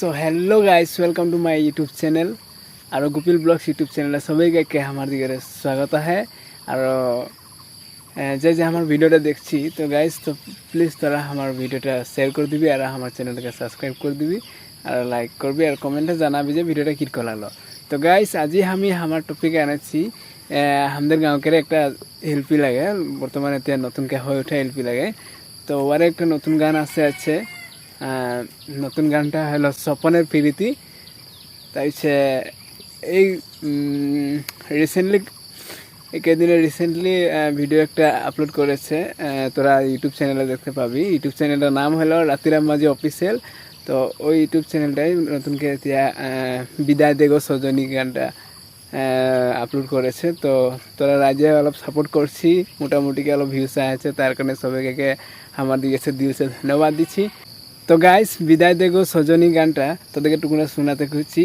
So hello' guys welcome to my YouTube channel আৰু Gopil blogs YouTube চেনেলে সবাইকে আমার দিকে স্বাগত है। আর যে যে আমার ভিডিওটা দেখছি তো গাইজ তো প্লিজ তোরা আমার ভিডিওটা শেয়ার করে দিবি আর আমার চ্যানেলটাকে সাবস্ক্রাইব করে দিবি আর লাইক করবি আর কমেন্টে জানাবি যে ভিডিওটা কীরকম লাগল তো গাইজ আজি আমি আমার টপিকে আহ, আমাদের গাঁওকের একটা শিল্পী লাগে বর্তমানে নতুনকে হয়ে ওঠা শিল্পী লাগে তো ওর একটা নতুন গান আছে আছে নতুন গানটা হলো স্বপনের প্রীতি। তাৰপিছে এই রিসেন্টলি কেদিনে রিসেন্টলি ভিডিও একটা আপলোড করেছে। তোরা ইউটিউব চ্যানেলে দেখতে পাবি। ইউটিউব চ্যানেলের নাম হলো রাতিরাম মাঝি অফিসিয়াল তো ওই ইউটিউব চ্যানেলটাই নতুনকে এতিয়া বিদায় দেগো সজনী গানটা আপলোড করেছে। তো তোরা রাজ্যে অলপ সাপোর্ট করছি। মোটামুটিকে অলপ ভিউজ আছে, তার কারণে সবাইকে আমার দিকে দিয়েছে ধন্যবাদ দিচ্ছি। তো গাইস বিদায় দেখো সজনী গানটা। তোদেরকে টুকুনা শোনাতে খুঁজছি।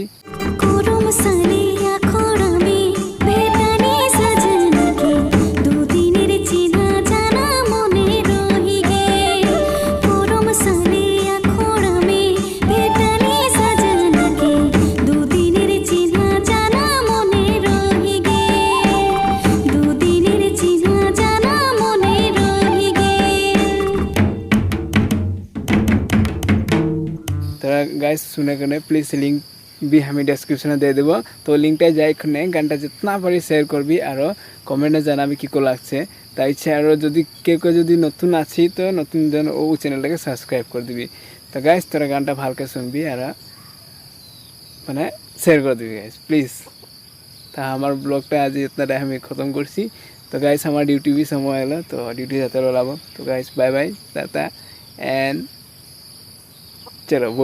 তোরা গাইস শুনে কেনে প্লিজ লিঙ্ক বি আমি ডেসক্রিপশনে দিয়ে দেবো। তো লিঙ্কটা যাই এখানে, গানটা যেতনা পারি শেয়ার করবি আরও কমেন্টে জানাবি কী করে লাগছে। তাই ইচ্ছা আরও যদি, কেউ কেউ যদি নতুন আছি, তো নতুন জন ও চ্যানেলটাকে সাবস্ক্রাইব করে দিবি। তো গাইস তোরা গানটা ভালকে শুনবি, আর মানে শেয়ার করে দিবি গাইস প্লিজ তা আমার ব্লগটা আজ এতটা আমি খতম করছি। তো গাইস আমার ডিউটি বি সময় এলো, তো ডিউটি যাতে ওলাবো তো গাইস বাই বাই দাদা অ্যান্ড চলো বুম